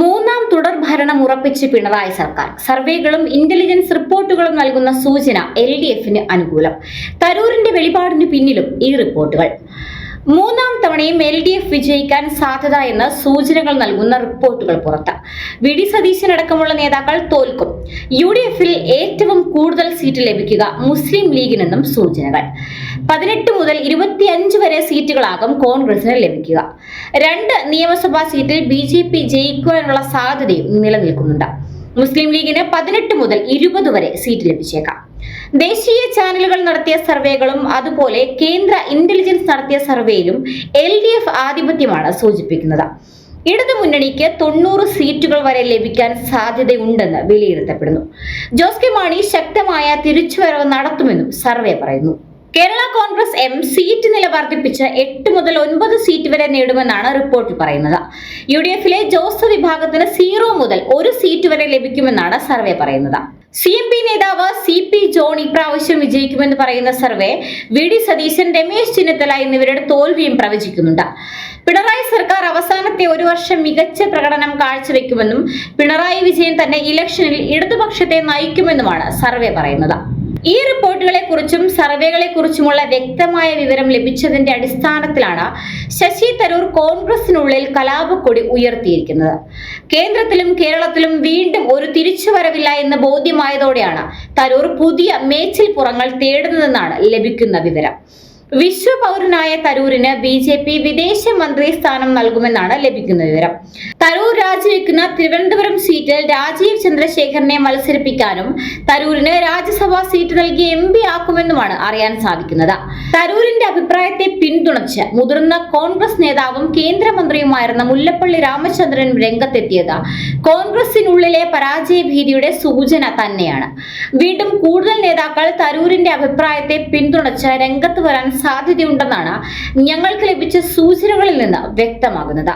മൂന്നാം തുടർ ഭരണം ഉറപ്പിച്ച് പിണറായി സർക്കാർ. സർവേകളും ഇന്റലിജൻസ് റിപ്പോർട്ടുകളും നൽകുന്ന സൂചന എൽ ഡി എഫിന് അനുകൂലം. തരൂരിന്റെ വെളിപാടിന് പിന്നിലും ഈ റിപ്പോർട്ടുകൾ. മൂന്നാം തവണയും എൽ ഡി എഫ് വിജയിക്കാൻ സാധ്യത എന്ന് സൂചനകൾ നൽകുന്ന റിപ്പോർട്ടുകൾ പുറത്ത്. വി ഡി സതീശൻ അടക്കമുള്ള നേതാക്കൾ തോൽക്കും. യു ഡി എഫിൽ ഏറ്റവും കൂടുതൽ സീറ്റ് ലഭിക്കുക മുസ്ലിം ലീഗിനെന്നും സൂചനകൾ. പതിനെട്ട് മുതൽ ഇരുപത്തിയഞ്ച് വരെ സീറ്റുകളാകും കോൺഗ്രസിന് ലഭിക്കുക. രണ്ട് നിയമസഭാ സീറ്റിൽ ബി ജെ പി ജയിക്കുവാനുള്ള സാധ്യതയും നിലനിൽക്കുന്നുണ്ട്. മുസ്ലിം ലീഗിന് പതിനെട്ട് മുതൽ ഇരുപത് വരെ സീറ്റ് ലഭിച്ചേക്കാം. ദേശീയ ചാനലുകൾ നടത്തിയ സർവേകളും അതുപോലെ കേന്ദ്ര ഇന്റലിജൻസ് നടത്തിയ സർവേയിലും എൽ ഡി എഫ് ആധിപത്യമാണ് സൂചിപ്പിക്കുന്നത്. ഇടതു മുന്നണിക്ക് തൊണ്ണൂറ് സീറ്റുകൾ വരെ ലഭിക്കാൻ സാധ്യതയുണ്ടെന്ന് വിലയിരുത്തപ്പെടുന്നു. ജോസ് കെ മാണി ശക്തമായ തിരിച്ചുവരവ് നടത്തുമെന്നും സർവേ പറയുന്നു. കേരള കോൺഗ്രസ് എം സീറ്റ് നില വർദ്ധിപ്പിച്ച് എട്ട് മുതൽ ഒൻപത് സീറ്റ് വരെ നേടുമെന്നാണ് റിപ്പോർട്ടിൽ പറയുന്നത്. യു ഡി എഫിലെ ജോസ് വിഭാഗത്തിന് സീറോ മുതൽ ഒരു സീറ്റ് വരെ ലഭിക്കുമെന്നാണ് സർവേ പറയുന്നത്. സി എം നേതാവ് സി പി ജോൺ ഇപ്രാവശ്യം വിജയിക്കുമെന്ന് പറയുന്ന survey V D Satheesan Ramesh Chennithala എന്നിവരുടെ തോൽവിയും പ്രവചിക്കുന്നുണ്ട്. പിണറായി സർക്കാർ അവസാനത്തെ ഒരു വർഷം മികച്ച പ്രകടനം കാഴ്ചവെക്കുമെന്നും പിണറായി വിജയൻ തന്നെ ഇലക്ഷനിൽ ഇടതുപക്ഷത്തെ നയിക്കുമെന്നുമാണ് സർവേ പറയുന്നത്. ഈ റിപ്പോർട്ടുകളെ കുറിച്ചും സർവേകളെ കുറിച്ചുമുള്ള വ്യക്തമായ വിവരം ലഭിച്ചതിന്റെ അടിസ്ഥാനത്തിലാണ് ശശി തരൂർ കോൺഗ്രസിനുള്ളിൽ കലാപക്കൊടി ഉയർത്തിയിരിക്കുന്നത്. കേന്ദ്രത്തിലും കേരളത്തിലും വീണ്ടും ഒരു തിരിച്ചുവരവില്ല എന്ന് ബോധ്യമായതോടെയാണ് തരൂർ പുതിയ മേച്ചിൽ പുറങ്ങൾ തേടുന്നതെന്നാണ് ലഭിക്കുന്ന വിവരം. വിശ്വപൗരനായ തരൂരിന് ബി ജെ പി വിദേശമന്ത്രി സ്ഥാനം നൽകുമെന്നാണ് ലഭിക്കുന്ന വിവരം. തരൂർ രാജിവെക്കുന്ന തിരുവനന്തപുരം സീറ്റിൽ രാജീവ് ചന്ദ്രശേഖരനെ മത്സരിപ്പിക്കാനും തരൂരിന് രാജ്യസഭാ സീറ്റ് നൽകി എം പി ആക്കുമെന്നുമാണ് അറിയാൻ സാധിക്കുന്നത്. തരൂരിന്റെ അഭിപ്രായത്തെ പിന്തുണച്ച് മുതിർന്ന കോൺഗ്രസ് നേതാവും കേന്ദ്രമന്ത്രിയുമായിരുന്ന മുല്ലപ്പള്ളി രാമചന്ദ്രൻ രംഗത്തെത്തിയത് കോൺഗ്രസിനുള്ളിലെ പരാജയ ഭീതിയുടെ സൂചന തന്നെയാണ്. വീണ്ടും കൂടുതൽ നേതാക്കൾ തരൂരിന്റെ അഭിപ്രായത്തെ പിന്തുണച്ച് രംഗത്ത് വരാൻ സാധ്യതയുണ്ടെന്നാണ് ഞങ്ങൾക്ക് ലഭിച്ച സൂചനകളിൽ നിന്ന് വ്യക്തമാകുന്നത്.